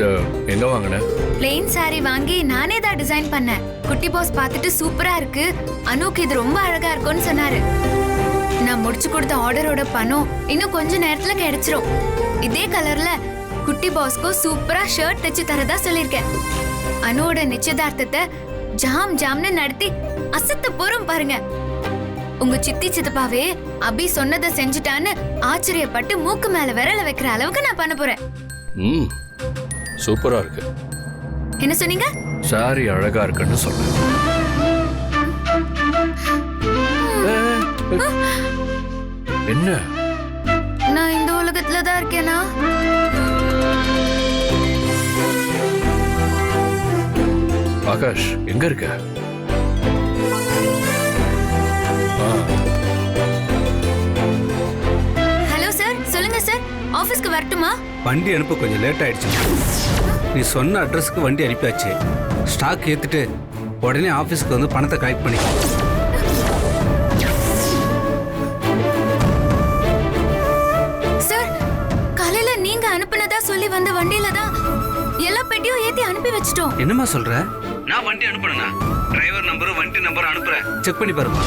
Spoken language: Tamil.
எங்க வாங்கின? பிளெயின் saree வாங்கி நானே தான் டிசைன் பண்ணேன். குட்டி பாஸ் பார்த்துட்டு சூப்பரா இருக்கு. அனுக்கு இது ரொம்ப அழகா இருக்கும்னு சொன்னாரு. நான் முடிச்சு கொடுத்த ஆர்டரோட பணம் இன்னும் கொஞ்ச நேரத்துல கிடைச்சிரும். இதே கலர்ல குட்டி பாஸ்க்கும் சூப்பரா ஷர்ட் தைச்சு தரதா சொல்லிருக்கேன் அனுவோட நிச்சயதார்த்தத்தை ஜாம் ஜாம்னு நடத்தி அசத்த போறோம் பாருங்க. உங்க சித்தி சித்தப்பாவே அபி சொன்னதை செஞ்சுட்டான்னு ஆச்சரியப்பட்டு மூக்கு மேல விரல வைக்கிற அளவுக்கு நான் பண்ண போறேன். ம். சூப்பரா இருக்கு. என்ன சொன்னீங்க? சாரி அழகா இருக்குன்னு சொன்னேன். என்ன? நான் இந்த உலகத்துல தான் இருக்கேனா? ஆகாஷ் எங்க இருக்க? ஹலோ சார் சொல்லுங்க சார். ஆபீஸ்க்கு வரட்டுமா? வண்டி அனுப்ப கொஞ்சம் லேட் ஆயிடுச்சு. நீ சொன்ன அட்ரஸ்க்கு வண்டி அனுப்பியாச்சு. ஸ்டாக் ஏத்துட்டு உடனே ஆஃபீஸ்க்கு வந்து பணத்தை கலெக்ட் பண்ணிக்கோ சார் காலையில நீங்க அனுப்புனதா சொல்லி வந்த வண்டியில தான் எல்லா பெட்டியும் ஏத்தி அனுப்பி வச்சிட்டோம். என்னம்மா சொல்ற? நான் வண்டி அனுப்புறேனா டிரைவர் நம்பரும் வண்டி நம்பரும் அனுப்புறேன். செக் பண்ணி பாருமா